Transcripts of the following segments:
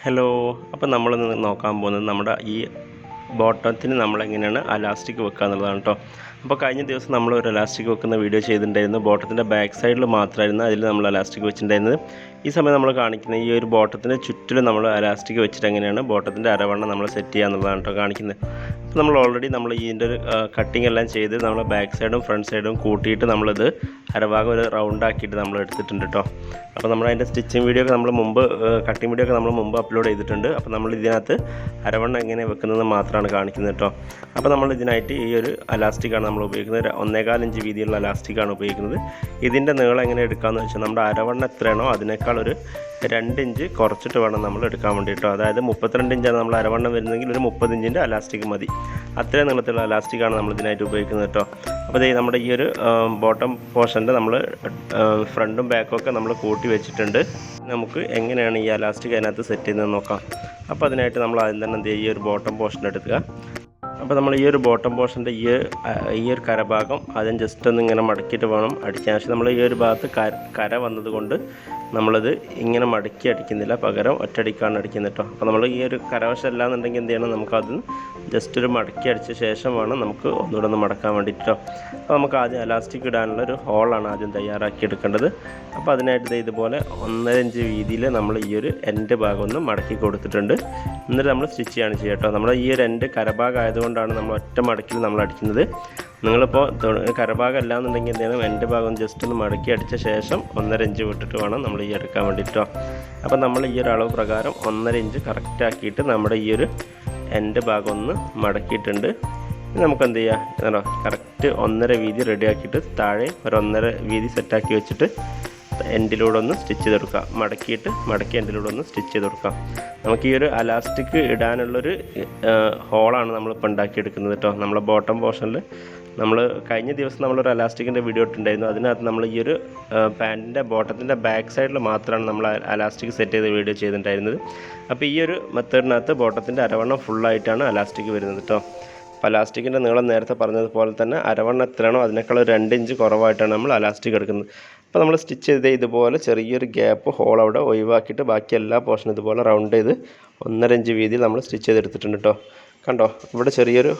Hello അപ്പോൾ നമ്മൾ നോക്കാൻ പോകുന്നത് നമ്മുടെ ഈ ബോട്ടത്തിന് നമ്മളെങ്ങനെയാണ് അലാസ്റ്റിക് വെക്കുക എന്നുള്ളതാണ് കേട്ടോ അപ്പോൾ കഴിഞ്ഞ ദിവസം നമ്മൾ ഒരു അലാസ്റ്റിക് വെക്കുന്ന വീഡിയോ ചെയ്തിട്ടുണ്ടായിരുന്നു. ബോട്ടത്തിന്റെ ബാക്ക് സൈഡിൽ മാത്രമായിരുന്നു അതിൽ നമ്മൾ അലാസ്റ്റിക് വെച്ചിട്ടുണ്ടായിരുന്നത്. ഈ സമയം നമ്മൾ കാണിക്കുന്ന ഈ ഒരു ബോട്ടത്തിന്റെ ചുറ്റിലും നമ്മൾ അലാസ്റ്റിക് വെച്ചിട്ട് എങ്ങനെയാണ് ബോട്ടത്തിന്റെ അരവണ്ണം നമ്മൾ സെറ്റ് ചെയ്യുക എന്നുള്ളതാണ് കേട്ടോ കാണിക്കുന്നത്. അപ്പോൾ നമ്മൾ ഓൾറെഡി നമ്മൾ ഇതിന്റെ ഒരു കട്ടിങ് എല്ലാം ചെയ്ത് നമ്മൾ ബാക്ക് സൈഡും ഫ്രണ്ട് സൈഡും കൂട്ടിയിട്ട് നമ്മളിത് അരഭാഗം ഒരു റൗണ്ട് ആക്കിയിട്ട് നമ്മൾ എടുത്തിട്ടുണ്ട് കേട്ടോ അപ്പോൾ നമ്മൾ അതിന്റെ സ്റ്റിച്ചിങ് വീഡിയോ ഒക്കെ നമ്മൾ മുമ്പ് കട്ടിംഗ് വീഡിയോ ഒക്കെ നമ്മൾ മുമ്പ് അപ്ലോഡ് ചെയ്തിട്ടുണ്ട്. അപ്പോൾ നമ്മൾ ഇതിനകത്ത് അരവണ്ണം എങ്ങനെ വെക്കുന്നത് മാത്രമാണ് കാണിക്കുന്നത് കേട്ടോ അപ്പോൾ നമ്മൾ ഇതിനായിട്ട് ഈ ഒരു അലാസ്റ്റിക്കാണ് നമ്മൾ ഉപയോഗിക്കുന്നത്. ഒന്നേകാൽ ഇഞ്ച് വീതിയുള്ള ഇലാസ്റ്റിക്കാണ് ഉപയോഗിക്കുന്നത്. ഇതിന്റെ നീളം എങ്ങനെ എടുക്കാമെന്ന് വെച്ചാൽ നമ്മുടെ അരവണ്ണം എത്രയാണോ അതിനേക്കാൾ ഒരു രണ്ട് ഇഞ്ച് കുറച്ചിട്ട് വേണം നമ്മൾ എടുക്കാൻ വേണ്ടിയിട്ടോ. അതായത് മുപ്പത്തിരണ്ട് ഇഞ്ചാണ് നമ്മൾ അരവണ്ണം വരുന്നെങ്കിൽ ഒരു മുപ്പത് ഇഞ്ചിന്റെ അലാസ്റ്റിക് മതി. അത്രയും നീളത്തിലുള്ള അലാസ്റ്റിക്കാണ് നമ്മൾ ഇതിനായിട്ട് ഉപയോഗിക്കുന്നത് കേട്ടോ. അപ്പോൾ ദേ നമ്മുടെ ഈ ഒരു ബോട്ടം പോർഷന്റെ നമ്മൾ ഫ്രണ്ടും ബാക്കും ഒക്കെ നമ്മൾ കൂട്ടി വെച്ചിട്ടുണ്ട്. നമുക്ക് എങ്ങനെയാണ് ഈ അലാസ്റ്റിക് അതിനകത്ത് സെറ്റ് ചെയ്യുന്നത് നോക്കാം. അപ്പോൾ അതിനായിട്ട് നമ്മൾ ആദ്യം തന്നെ എന്ത് ചെയ്യുക ഈ ഒരു ബോട്ടം പോർഷൻ എടുക്കുക. അപ്പോൾ നമ്മൾ ഈ ഒരു ബോട്ടം പോർഷന്റെ ഈ ഈ ഒരു കരഭാഗം ആദ്യം ജസ്റ്റ് ഒന്ന് ഇങ്ങനെ മടക്കിയിട്ട് വേണം അടിക്കാൻ. പക്ഷേ നമ്മൾ ഈ ഒരു ഭാഗത്ത് കര കര വന്നതുകൊണ്ട് നമ്മളത് ഇങ്ങനെ മടക്കി അടിക്കുന്നില്ല. പകരം ഒറ്റടിക്കാണ് അടിക്കുന്നത് കേട്ടോ അപ്പോൾ നമ്മൾ ഈ ഒരു കരവശം അല്ലാന്നുണ്ടെങ്കിൽ എന്ത് ചെയ്യണം? നമുക്കത് ജസ്റ്റ് ഒരു മടക്കി അടിച്ച ശേഷം വേണം നമുക്ക് ഒന്നുകൂടെ ഒന്ന് മടക്കാൻ വേണ്ടിയിട്ടോ അപ്പോൾ നമുക്ക് ആദ്യം അലാസ്റ്റിക് ഇടാനുള്ള ഒരു ഹോളാണ് ആദ്യം തയ്യാറാക്കി എടുക്കേണ്ടത്. അപ്പോൾ അതിനായിട്ട് ഇതുപോലെ ഒന്നര ഇഞ്ച് വീതിയിൽ നമ്മൾ ഈ ഒരു എൻഡ് ഭാഗം ഒന്ന് മടക്കി കൊടുത്തിട്ടുണ്ട്. എന്നിട്ട് നമ്മൾ സ്റ്റിച്ച് ചെയ്യാണ് ചെയ്യുക കേട്ടോ നമ്മൾ ഈ ഒരു എൻഡ് കരഭാഗം ആയതുകൊണ്ടാണ് നമ്മൾ ഒറ്റ മടക്കിൽ നമ്മൾ അടിക്കുന്നത്. നിങ്ങളിപ്പോൾ കരഭാഗം അല്ല എന്നുണ്ടെങ്കിൽ എന്ത് ചെയ്യണം? എന്റെ ഭാഗം ജസ്റ്റ് ഒന്ന് മടക്കി അടിച്ച ശേഷം ഒന്നര ഇഞ്ച് വിട്ടിട്ട് വേണം നമ്മൾ ഈ എടുക്കാൻ വേണ്ടിയിട്ടോ അപ്പോൾ നമ്മൾ ഈ ഒരു അളവ് പ്രകാരം ഒന്നര ഇഞ്ച് കറക്റ്റ് ആക്കിയിട്ട് നമ്മുടെ ഈ ഒരു എന്റെ ഭാഗം ഒന്ന് മടക്കിയിട്ടുണ്ട്. നമുക്ക് എന്ത് ചെയ്യാം? കറക്റ്റ് ഒന്നര വീതി റെഡിയാക്കിയിട്ട് താഴെ ഒരു ഒന്നര വീതി സെറ്റാക്കി വെച്ചിട്ട് എൻഡിലൂടെ ഒന്ന് സ്റ്റിച്ച് ചെയ്ത് കൊടുക്കുക മടക്കിയിട്ട് മടക്കി എൻഡിലൂടെ ഒന്ന് സ്റ്റിച്ച് ചെയ്ത് കൊടുക്കാം നമുക്ക് ഈ ഒരു അലാസ്റ്റിക് ഇടാനുള്ളൊരു ഹോളാണ് നമ്മളിപ്പോൾ ഉണ്ടാക്കിയെടുക്കുന്നത് കേട്ടോ. നമ്മളെ ബോട്ടം പോർഷനിൽ നമ്മൾ കഴിഞ്ഞ ദിവസം നമ്മളൊരു അലാസ്റ്റിക്കിന്റെ വീഡിയോ ഇട്ടുണ്ടായിരുന്നു അതിനകത്ത് നമ്മൾ ഈ ഒരു പാന്റിന്റെ ബോട്ടത്തിന്റെ ബാക്ക് സൈഡിൽ മാത്രമാണ് നമ്മൾ അലാസ്റ്റിക് സെറ്റ് ചെയ്ത് വീഡിയോ ചെയ്തിട്ടുണ്ടായിരുന്നത്. അപ്പോൾ ഈ ഒരു മെത്തേഡിനകത്ത് ബോട്ടത്തിന്റെ അരവണ്ണം ഫുള്ളായിട്ടാണ് അലാസ്റ്റിക് വരുന്നത് കേട്ടോ. അലാസ്റ്റിക്കിന്റെ നീളം നേരത്തെ പറഞ്ഞതുപോലെ തന്നെ അരവണ്ണത്തിലാണോ അതിനേക്കാൾ രണ്ട് ഇഞ്ച് കുറവായിട്ടാണ് നമ്മൾ അലാസ്റ്റിക് എടുക്കുന്നത്. അപ്പോൾ നമ്മൾ സ്റ്റിച്ച് ചെയ്ത് ഇതുപോലെ ചെറിയൊരു ഗ്യാപ്പ് ഹോൾ അവിടെ ഒഴിവാക്കിയിട്ട് ബാക്കി എല്ലാ പോർഷനും ഇതുപോലെ റൗണ്ട് ചെയ്ത് ഒന്നര ഇഞ്ച് വീതിയിൽ നമ്മൾ സ്റ്റിച്ച് ചെയ്തെടുത്തിട്ടുണ്ട് കേട്ടോ. കണ്ടോ? ഇവിടെ ചെറിയൊരു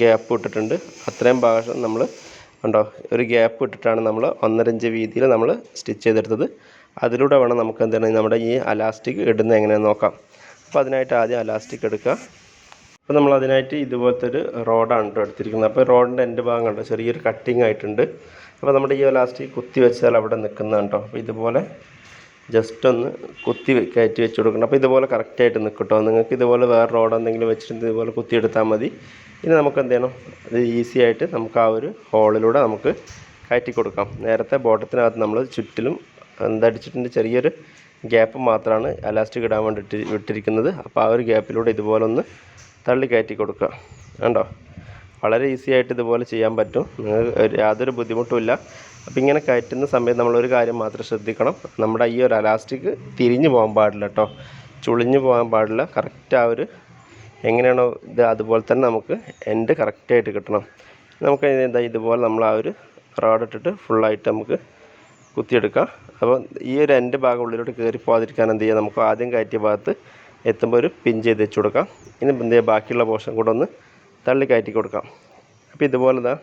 ഗ്യാപ്പ് ഇട്ടിട്ടുണ്ട്. അത്രയും ഭാഗം നമ്മൾ കണ്ടോ? ഒരു ഗ്യാപ്പ് ഇട്ടിട്ടാണ് നമ്മൾ ഒന്നര ഇഞ്ച് വീതിയിൽ നമ്മൾ സ്റ്റിച്ച് ചെയ്തെടുത്തത്. അതിലൂടെ വേണം നമുക്ക് എന്താണ് നമ്മുടെ ഈ അലാസ്റ്റിക് ഇടുന്നത് എങ്ങനെയാണെന്ന് നോക്കാം. അപ്പോൾ അതിനായിട്ട് ആദ്യം അലാസ്റ്റിക് എടുക്കുക. അപ്പോൾ നമ്മൾ അതിനായിട്ട് ഇതുപോലത്തെ ഒരു റോഡാണ് കേട്ടോ എടുത്തിരിക്കുന്നത്. അപ്പോൾ റോഡിന്റെ എന്റെ ഭാഗം കണ്ടോ? ചെറിയൊരു കട്ടിങ് ആയിട്ടുണ്ട്. അപ്പോൾ നമ്മുടെ ഈ ലാസ്റ്റ് കുത്തി വെച്ചാൽ അവിടെ നിൽക്കുന്നതാണ് കേട്ടോ അപ്പോൾ ഇതുപോലെ ജസ്റ്റ് ഒന്ന് കുത്തി കയറ്റി വെച്ച് കൊടുക്കണം. അപ്പോൾ ഇതുപോലെ കറക്റ്റായിട്ട് നിൽക്കും കേട്ടോ നിങ്ങൾക്ക് ഇതുപോലെ വേറെ റോഡ് എന്തെങ്കിലും വെച്ചിട്ട് ഇതുപോലെ കുത്തി എടുത്താൽ മതി. ഇനി നമുക്ക് എന്ത് ചെയ്യണം? അത് ഈസി ആയിട്ട് നമുക്ക് ആ ഒരു ഹോളിലൂടെ നമുക്ക് കയറ്റി കൊടുക്കാം. നേരത്തെ ബോട്ടത്തിനകത്ത് നമ്മൾ ചുറ്റിലും എന്തടിച്ചിട്ടുണ്ട് ചെറിയൊരു ഗ്യാപ്പ് മാത്രമാണ് അലാസ്റ്റിക് ഇടാൻ വേണ്ടിയിട്ട് വിട്ടിരിക്കുന്നത്. അപ്പോൾ ആ ഒരു ഗ്യാപ്പിലൂടെ ഇതുപോലെ ഒന്ന് തള്ളി കയറ്റി കൊടുക്കുക. കണ്ടോ? വളരെ ഈസി ആയിട്ട് ഇതുപോലെ ചെയ്യാൻ പറ്റും. നിങ്ങൾക്ക് യാതൊരു ബുദ്ധിമുട്ടുമില്ല അപ്പോൾ ഇങ്ങനെ കയറ്റുന്ന സമയത്ത് നമ്മളൊരു കാര്യം മാത്രം ശ്രദ്ധിക്കണം. നമ്മുടെ ഈ ഒരു അലാസ്റ്റിക് തിരിഞ്ഞു പോകാൻ പാടില്ല കേട്ടോ. ചുളിഞ്ഞു പോകാൻ പാടില്ല. കറക്റ്റ് ആ ഒരു എങ്ങനെയാണോ ഇത് അതുപോലെ തന്നെ നമുക്ക് എൻഡ് കറക്റ്റായിട്ട് കിട്ടണം. നമുക്ക് എന്താ ഇതുപോലെ നമ്മൾ ആ ഒരു റോഡ് ഇട്ടിട്ട് ഫുള്ളായിട്ട് നമുക്ക് കുത്തിയെടുക്കാം. അപ്പോൾ ഈ ഒരു എൻഡ് ഭാഗം ഉള്ളിലോട്ട് കയറി പോകാതിരിക്കാൻ എന്ത് ചെയ്യുക നമുക്ക് ആദ്യം കയറ്റിയ ഭാഗത്ത് എത്തുമ്പോൾ ഒരു പിൻ ചെയ്ത് വെച്ച് കൊടുക്കാം. ഇനി എന്ത് ബാക്കിയുള്ള പോർഷൻ കൂടെ ഒന്ന് തള്ളി കയറ്റി കൊടുക്കാം. അപ്പോൾ ഇതുപോലെ ഇതാ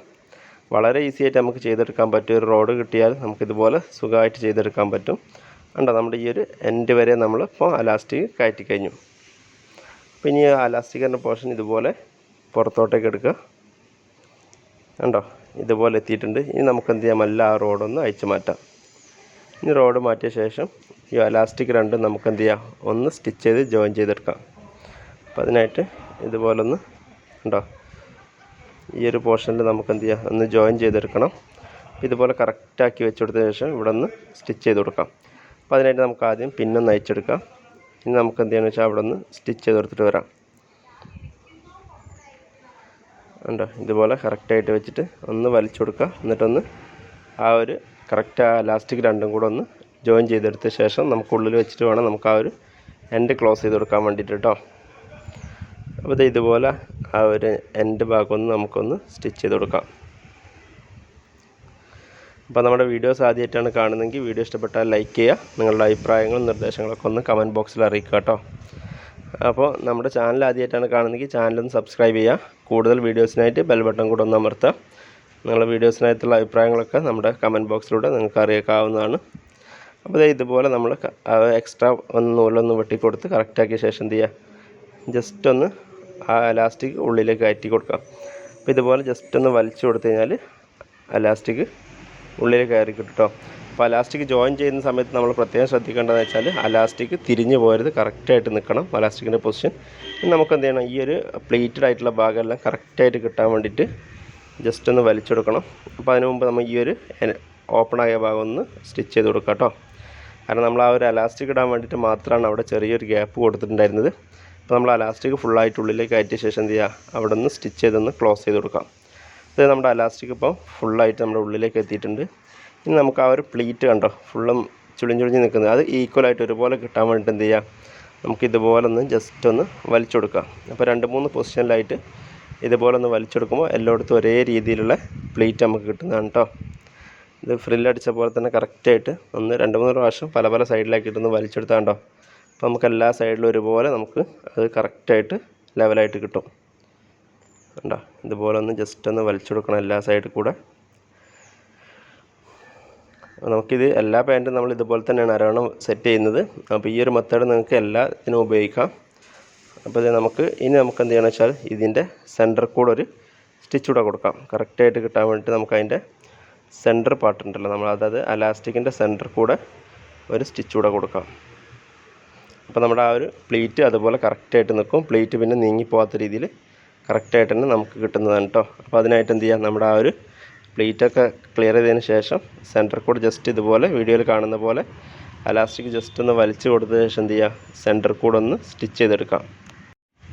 വളരെ ഈസി ആയിട്ട് നമുക്ക് ചെയ്തെടുക്കാൻ പറ്റും. ഒരു റോഡ് കിട്ടിയാൽ നമുക്കിതുപോലെ സുഖമായിട്ട് ചെയ്തെടുക്കാൻ പറ്റും. കണ്ടോ നമ്മുടെ ഈ ഒരു എൻഡ് വരെ നമ്മൾ ഇപ്പോൾ അലാസ്റ്റിക് കയറ്റി കഴിഞ്ഞു. അപ്പോൾ ഇനി അലാസ്റ്റിക്കിന്റെ പോർഷൻ ഇതുപോലെ പുറത്തോട്ടേക്ക് എടുക്കുക. ഉണ്ടോ ഇതുപോലെ എത്തിയിട്ടുണ്ട്. ഇനി നമുക്ക് എന്ത് ചെയ്യാം? എല്ലാ റോഡൊന്ന് അയച്ചു മാറ്റാം. ഇനി റോഡ് മാറ്റിയ ശേഷം ഈ അലാസ്റ്റിക് രണ്ടും നമുക്ക് എന്ത് ചെയ്യാം? ഒന്ന് സ്റ്റിച്ച് ചെയ്ത് ജോയിൻ ചെയ്തെടുക്കാം. അപ്പം അതിനായിട്ട് ഇതുപോലൊന്ന് ഉണ്ടോ? ഈ ഒരു പോർഷനിൽ നമുക്ക് എന്ത് ചെയ്യാം? ഒന്ന് ജോയിൻ ചെയ്തെടുക്കണം. ഇതുപോലെ കറക്റ്റാക്കി വെച്ച് കൊടുത്ത ശേഷം ഇവിടെ ഒന്ന് സ്റ്റിച്ച് ചെയ്ത് കൊടുക്കാം. അപ്പോൾ അതിനായിട്ട് നമുക്ക് ആദ്യം പിന്നൊന്ന് അയച്ചെടുക്കാം. ഇനി നമുക്ക് എന്ത് ചെയ്യാന്ന് വെച്ചാൽ അവിടെ ഒന്ന് സ്റ്റിച്ച് ചെയ്ത് കൊടുത്തിട്ട് വരാം. ഉണ്ടോ? ഇതുപോലെ കറക്റ്റായിട്ട് വെച്ചിട്ട് ഒന്ന് വലിച്ചു കൊടുക്കുക എന്നിട്ടൊന്ന് ആ ഒരു കറക്റ്റ് ആ ലാസ്റ്റിക് രണ്ടും കൂടെ ഒന്ന് ജോയിൻ ചെയ്തെടുത്ത ശേഷം നമുക്ക് ഉള്ളിൽ വെച്ചിട്ട് വേണം നമുക്ക് ആ ഒരു എൻഡ് ക്ലോസ് ചെയ്ത് കൊടുക്കാൻ വേണ്ടിയിട്ട് കേട്ടോ അപ്പോൾ ഇത് ഇതുപോലെ ആ ഒരു എൻഡ് ഭാഗമൊന്ന് നമുക്കൊന്ന് സ്റ്റിച്ച് ചെയ്ത് കൊടുക്കാം. അപ്പോൾ നമ്മുടെ വീഡിയോസ് ആദ്യമായിട്ടാണ് കാണുന്നതെങ്കിൽ വീഡിയോ ഇഷ്ടപ്പെട്ടാൽ ലൈക്ക് ചെയ്യുക നിങ്ങളുടെ അഭിപ്രായങ്ങളും നിർദ്ദേശങ്ങളൊക്കെ ഒന്ന് കമന്റ് ബോക്സിൽ അറിയിക്കുക കേട്ടോ അപ്പോൾ നമ്മുടെ ചാനൽ ആദ്യമായിട്ടാണ് കാണുന്നതെങ്കിൽ ചാനലൊന്ന് സബ്സ്ക്രൈബ് ചെയ്യുക കൂടുതൽ വീഡിയോസിനായിട്ട് ബെൽ ബട്ടൺ കൂടെ ഒന്ന് അമർത്തുക. നിങ്ങളുടെ വീഡിയോസിനായിട്ടുള്ള അഭിപ്രായങ്ങളൊക്കെ നമ്മുടെ കമന്റ് ബോക്സിലൂടെ നിങ്ങൾക്ക് അറിയിക്കാവുന്നതാണ്. അപ്പോൾ ഇതുപോലെ നമ്മൾ എക്സ്ട്രാ ഒന്ന് നൂലൊന്ന് വെട്ടിക്കൊടുത്ത് കറക്റ്റാക്കിയ ശേഷം എന്ത് ചെയ്യുക? ജസ്റ്റ് ഒന്ന് ആ എലാസ്റ്റിക് ഉള്ളിലേക്ക് കയറ്റി കൊടുക്കാം അപ്പോൾ ഇതുപോലെ ജസ്റ്റ് ഒന്ന് വലിച്ചു കൊടുത്തു കഴിഞ്ഞാൽ എലാസ്റ്റിക് ഉള്ളിലേക്ക് കയറി കിട്ടും അപ്പോൾ അലാസ്റ്റിക് ജോയിൻ ചെയ്യുന്ന സമയത്ത് നമ്മൾ പ്രത്യേകം ശ്രദ്ധിക്കേണ്ടതെന്ന് വെച്ചാൽ അലാസ്റ്റിക് തിരിഞ്ഞു പോരുത് കറക്റ്റായിട്ട് നിൽക്കണം. അലാസ്റ്റിക്കിന്റെ പൊസിഷൻ നമുക്ക് എന്ത് ചെയ്യണം? ഈ ഒരു പ്ലേറ്റഡ് ആയിട്ടുള്ള ഭാഗമെല്ലാം കറക്റ്റായിട്ട് കിട്ടാൻ വേണ്ടിയിട്ട് ജസ്റ്റ് ഒന്ന് വലിച്ചെടുക്കണം. അപ്പോൾ അതിന് മുമ്പ് നമ്മൾ ഈ ഒരു ഓപ്പൺ ആയ ഭാഗം ഒന്ന് സ്റ്റിച്ച് ചെയ്ത് കൊടുക്കാം കേട്ടോ. കാരണം നമ്മൾ ആ ഒരു അലാസ്റ്റിക് ഇടാൻ വേണ്ടിയിട്ട് മാത്രമാണ് അവിടെ ചെറിയൊരു ഗ്യാപ്പ് കൊടുത്തിട്ടുണ്ടായിരുന്നത്. അപ്പോൾ നമ്മൾ അലാസ്റ്റിക് ഫുള്ളായിട്ട് ഉള്ളിലേക്ക് കയറ്റിയ ശേഷം എന്ത് ചെയ്യുക? അവിടെ നിന്ന് സ്റ്റിച്ച് ചെയ്തൊന്ന് ക്ലോസ് ചെയ്ത് കൊടുക്കാം. ഇത് നമ്മുടെ അലാസ്റ്റിക് ഇപ്പോൾ ഫുള്ളായിട്ട് നമ്മുടെ ഉള്ളിലേക്ക് എത്തിയിട്ടുണ്ട്. ഇനി നമുക്ക് ആ ഒരു പ്ലീറ്റ് കണ്ടോ? ഫുള്ളും ചുളിഞ്ഞ് ചുളിഞ്ഞ് നിൽക്കുന്നത്. അത് ഈക്വലായിട്ട് ഒരുപോലെ കിട്ടാൻ വേണ്ടിയിട്ട് എന്ത് ചെയ്യുക? നമുക്ക് ഇതുപോലെ ഒന്ന് ജസ്റ്റ് ഒന്ന് വലിച്ചു കൊടുക്കാം. അപ്പോൾ രണ്ട് മൂന്ന് പൊസിഷനിലായിട്ട് ഇതുപോലെ ഒന്ന് വലിച്ചെടുക്കുമ്പോൾ എല്ലായിടത്തും ഒരേ രീതിയിലുള്ള പ്ലീറ്റ് നമുക്ക് കിട്ടുന്നതാണ് കേട്ടോ ഇത് ഫ്രില്ലടിച്ച പോലെ തന്നെ കറക്റ്റായിട്ട് ഒന്ന് രണ്ട് മൂന്ന് പ്രാവശ്യം പല പല സൈഡിലാക്കിയിട്ടൊന്ന് വലിച്ചെടുത്താൽ കേട്ടോ അപ്പോൾ നമുക്ക് എല്ലാ സൈഡിലും ഒരുപോലെ നമുക്ക് അത് കറക്റ്റായിട്ട് ലെവലായിട്ട് കിട്ടും. കണ്ടോ? ഇതുപോലെ ഒന്ന് ജസ്റ്റ് ഒന്ന് വലിച്ചെടുക്കണം എല്ലാ സൈഡിൽ കൂടെ. നമുക്കിത് എല്ലാ പാന്റും നമ്മൾ ഇതുപോലെ തന്നെയാണ് അരവണ്ണം സെറ്റ് ചെയ്യുന്നത്. അപ്പോൾ ഈ ഒരു മെത്തേഡ് നിങ്ങൾക്ക് എല്ലാത്തിനും ഉപയോഗിക്കാം. അപ്പോൾ ഇത് നമുക്ക് ഇനി നമുക്ക് എന്ത് ചെയ്യണം വെച്ചാൽ ഇതിന്റെ സെന്റർ കൂടെ ഒരു സ്റ്റിച്ച് കൂടെ കൊടുക്കാം. കറക്റ്റായിട്ട് കിട്ടാൻ വേണ്ടിയിട്ട് നമുക്ക് അതിന്റെ സെന്റർ പാർട്ട് ഉണ്ടല്ലോ. നമ്മൾ അതായത് അലാസ്റ്റിക്കിന്റെ സെന്റർ കൂടെ ഒരു സ്റ്റിച്ച് കൂടെ കൊടുക്കാം. അപ്പോൾ നമ്മുടെ ആ ഒരു പ്ലേറ്റ് അതുപോലെ കറക്റ്റായിട്ട് നിൽക്കും. പ്ലേറ്റ് പിന്നെ നീങ്ങിപ്പോകാത്ത രീതിയിൽ കറക്റ്റായിട്ട് തന്നെ നമുക്ക് കിട്ടുന്നതാണ് കേട്ടോ അപ്പോൾ അതിനായിട്ട് എന്ത് ചെയ്യാം? നമ്മുടെ ആ ഒരു പ്ലീറ്റൊക്കെ ക്ലിയർ ചെയ്തതിന് ശേഷം സെന്റർ കൂടെ ജസ്റ്റ് ഇതുപോലെ വീഡിയോയിൽ കാണുന്ന പോലെ അലാസ്റ്റിക് ജസ്റ്റ് ഒന്ന് വലിച്ചു കൊടുത്ത ശേഷം എന്ത് ചെയ്യുക സെന്റർ കൂടെ ഒന്ന് സ്റ്റിച്ച് ചെയ്തെടുക്കാം.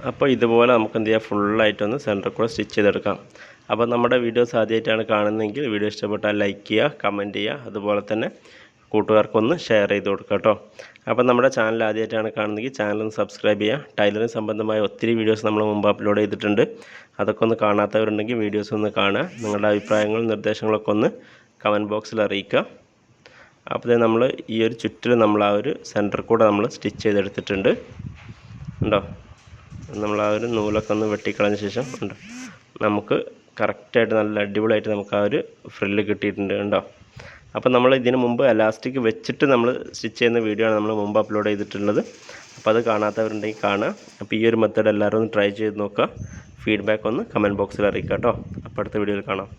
അപ്പോൾ ഇതുപോലെ നമുക്ക് എന്ത് ചെയ്യാം ഫുള്ളായിട്ടൊന്ന് സെന്റർ കൂടെ സ്റ്റിച്ച് ചെയ്തെടുക്കാം. അപ്പോൾ നമ്മുടെ വീഡിയോസ് ആദ്യമായിട്ടാണ് കാണുന്നതെങ്കിൽ വീഡിയോ ഇഷ്ടപ്പെട്ടാൽ ലൈക്ക് ചെയ്യുക കമന്റ് ചെയ്യുക അതുപോലെ തന്നെ കൂട്ടുകാർക്കൊന്ന് ഷെയർ ചെയ്ത് കൊടുക്കുക കേട്ടോ. അപ്പോൾ നമ്മുടെ ചാനൽ ആദ്യമായിട്ടാണ് കാണുന്നതെങ്കിൽ ചാനൽ സബ്സ്ക്രൈബ് ചെയ്യുക. ടൈലറിംഗ് സംബന്ധമായ ഒത്തിരി വീഡിയോസ് നമ്മൾ മുമ്പ് അപ്ലോഡ് ചെയ്തിട്ടുണ്ട്. അതൊക്കെ ഒന്ന് കാണാത്തവരുണ്ടെങ്കിൽ വീഡിയോസ് ഒന്ന് കാണുക. നിങ്ങളുടെ അഭിപ്രായങ്ങളും നിർദ്ദേശങ്ങളൊക്കെ ഒന്ന് കമന്റ് ബോക്സിൽ അറിയിക്കുക. അപ്പോൾ നമ്മൾ ഈ ഒരു ചുറ്റിൽ നമ്മൾ ആ ഒരു സെന്റർ കൂടെ നമ്മൾ സ്റ്റിച്ച് ചെയ്തെടുത്തിട്ടുണ്ട്. ഉണ്ടോ? നമ്മൾ ആ ഒരു നൂലൊക്കെ ഒന്ന് വെട്ടിക്കളഞ്ഞ ശേഷം ഉണ്ട്. നമുക്ക് കറക്റ്റായിട്ട് നല്ല അടിപൊളിയായിട്ട് നമുക്ക് ആ ഒരു ഫ്രില്ല് കിട്ടിയിട്ടുണ്ട് കണ്ടോ? അപ്പോൾ നമ്മൾ ഇതിന് മുമ്പ് എലാസ്റ്റിക് വെച്ചിട്ട് നമ്മൾ സ്റ്റിച്ച് ചെയ്യുന്ന വീഡിയോ ആണ് നമ്മൾ മുമ്പ് അപ്ലോഡ് ചെയ്തിട്ടുള്ളത്. അപ്പോൾ അത് കാണാത്തവരുണ്ടെങ്കിൽ കാണുക. അപ്പോൾ ഈ ഒരു മെത്തേഡ് എല്ലാവരും ഒന്ന് ട്രൈ ചെയ്ത് നോക്കുക. ഫീഡ്ബാക്ക് ഒന്ന് കമന്റ് ബോക്സിൽ അറിയിക്കുക കേട്ടോ. അപ്പോൾ അടുത്ത വീഡിയോയിൽ കാണാം.